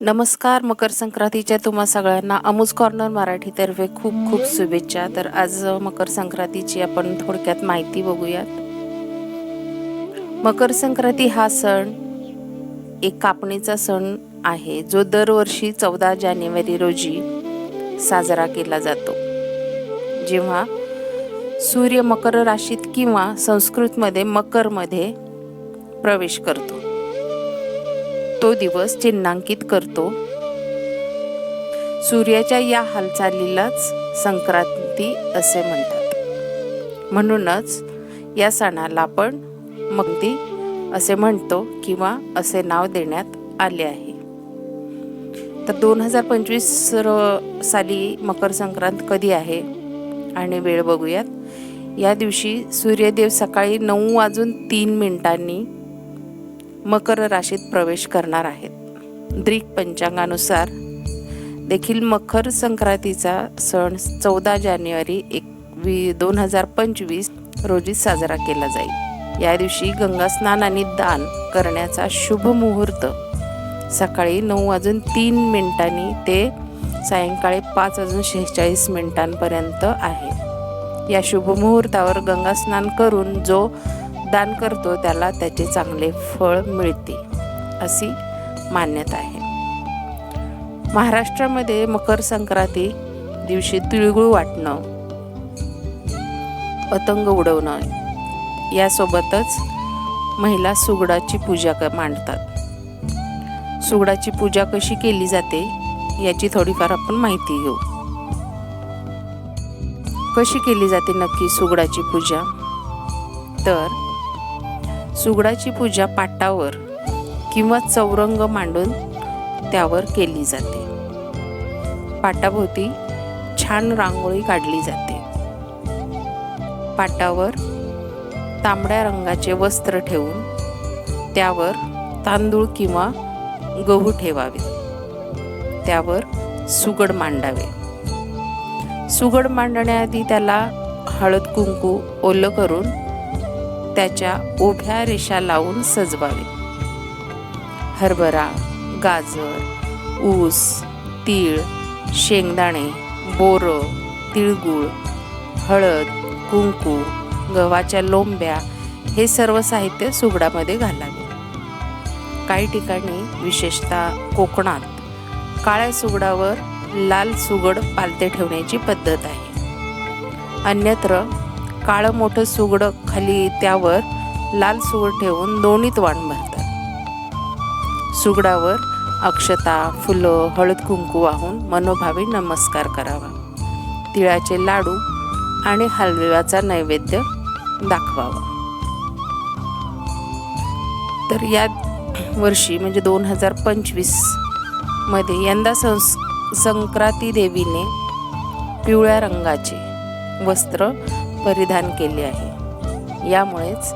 नमस्कार मकर संक्रांतीच्या तुम्हा सगळ्यांना अमुज कॉर्नर मराठीतर्फे खूप खूप शुभेच्छा. तर आज मकर संक्रांतीची आपण थोडक्यात माहिती बघूयात. मकर संक्रांती हा सण एक कापणीचा सण आहे. जो दरवर्षी चौदा जानेवारी रोजी साजरा केला जातो. जेव्हा सूर्य मकर राशीत किंवा संस्कृतमध्ये मकरमध्ये प्रवेश करतो. तो दिवस चिन्हांकित करतो. सूर्याच्या या हालचालीलाच संक्रांती असे म्हणतात. म्हणूनच या सणाला आपण मगदी असे म्हणतो किंवा असे नाव देण्यात आले आहे. तर दोन हजार पंचवीस साली मकर संक्रांत कधी आहे? आणि वेळ बघूयात. या दिवशी सूर्यदेव सकाळी नऊ वाजून तीन मिनिटांनी मकर राशीत प्रवेश करणार आहेत. द्रिक पंचांगानुसार देखील मकर संक्रांतीचा सण चौदा जानेवारी एक वी दोन हजार पंचवीस रोजी साजरा केला जाईल. या दिवशी गंगास्नान आणि दान करण्याचा शुभ मुहूर्त. सकाळी नऊ वाजून तीन मिनिटांनी ते सायंकाळी पाच वाजून शेहेचाळीस मिनिटांपर्यंत आहे. या शुभ मुहूर्तावर गंगास्नान करून जो दान करतो त्याला त्याचे चांगले फळ मिळते अशी मान्यता आहे. महाराष्ट्रामध्ये मकर संक्रांती दिवशी तिळगुळ वाटणं पतंग उडवणं यासोबतच महिला सुगडाची पूजा क मांडतात. सुगडाची पूजा कशी केली जाते याची थोडीफार आपण माहिती घेऊ. कशी केली जाते नक्की सुगडाची पूजा? तर सुगडाची पूजा पाटावर किंवा चौरंग मांडून त्यावर केली जाते. पाटाभोवती छान रांगोळी काढली जाते. पाटावर तांबड्या रंगाचे वस्त्र ठेवून त्यावर तांदूळ किंवा गहू ठेवावे. त्यावर सुगड मांडावे. सुगड मांडण्याआधी त्याला हळद कुंकू ओलं करून त्याच्या उभ्या रेषा लावून सजवावे. हरभरा गाजर ऊस तीळ शेंगदाणे बोरं तिळगुळ हळद कुंकू गव्हाच्या लोंब्या हे सर्व साहित्य सुगडामध्ये घालावे. काही ठिकाणी विशेषतः कोकणात काळ्या सुगडावर लाल सुगड पालते ठेवण्याची पद्धत आहे. अन्यत्र काळं मोठं सुगडं खाली त्यावर लाल सुगड ठेवून दोन्हीत वाण भरतात. सुगडावर अक्षता फुलं हळद कुंकू वाहून मनोभावी नमस्कार करावा. तिळाचे लाडू आणि हलव्याचा नैवेद्य दाखवावा. तर या वर्षी म्हणजे दोन हजार पंचवीसमध्ये यंदा संस संक्रांती देवीने पिवळ्या रंगाचे वस्त्र परिधान केले आहे. यामुळेच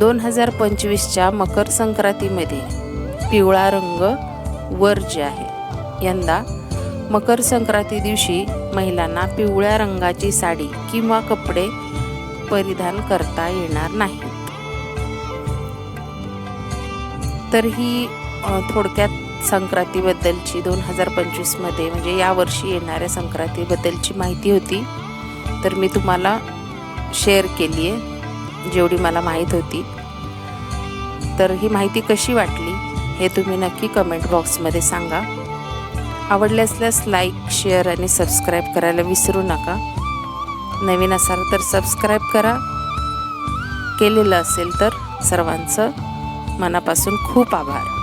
दोन हजार पंचवीसच्या मकर संक्रांतीमध्ये पिवळा रंग वर्ज्य आहे. यंदा मकर संक्रांती दिवशी महिलांना पिवळ्या रंगाची साडी किंवा कपडे परिधान करता येणार नाहीत. तर ही थोडक्यात संक्रांतीबद्दलची दोन हजार पंचवीसमध्ये म्हणजे यावर्षी येणाऱ्या संक्रांतीबद्दलची माहिती होती. तर मी तुम्हाला शेअर केली आहे जेवढी मला माहीत होती. तर ही माहिती कशी वाटली हे तुम्ही नक्की कमेंट बॉक्समध्ये सांगा. आवडले असल्यास लाईक शेअर आणि सबस्क्राईब करायला विसरू नका. नवीन असाल तर सबस्क्राईब करा. केलेलं असेल तर सर्वांचं मनापासून खूप आभार.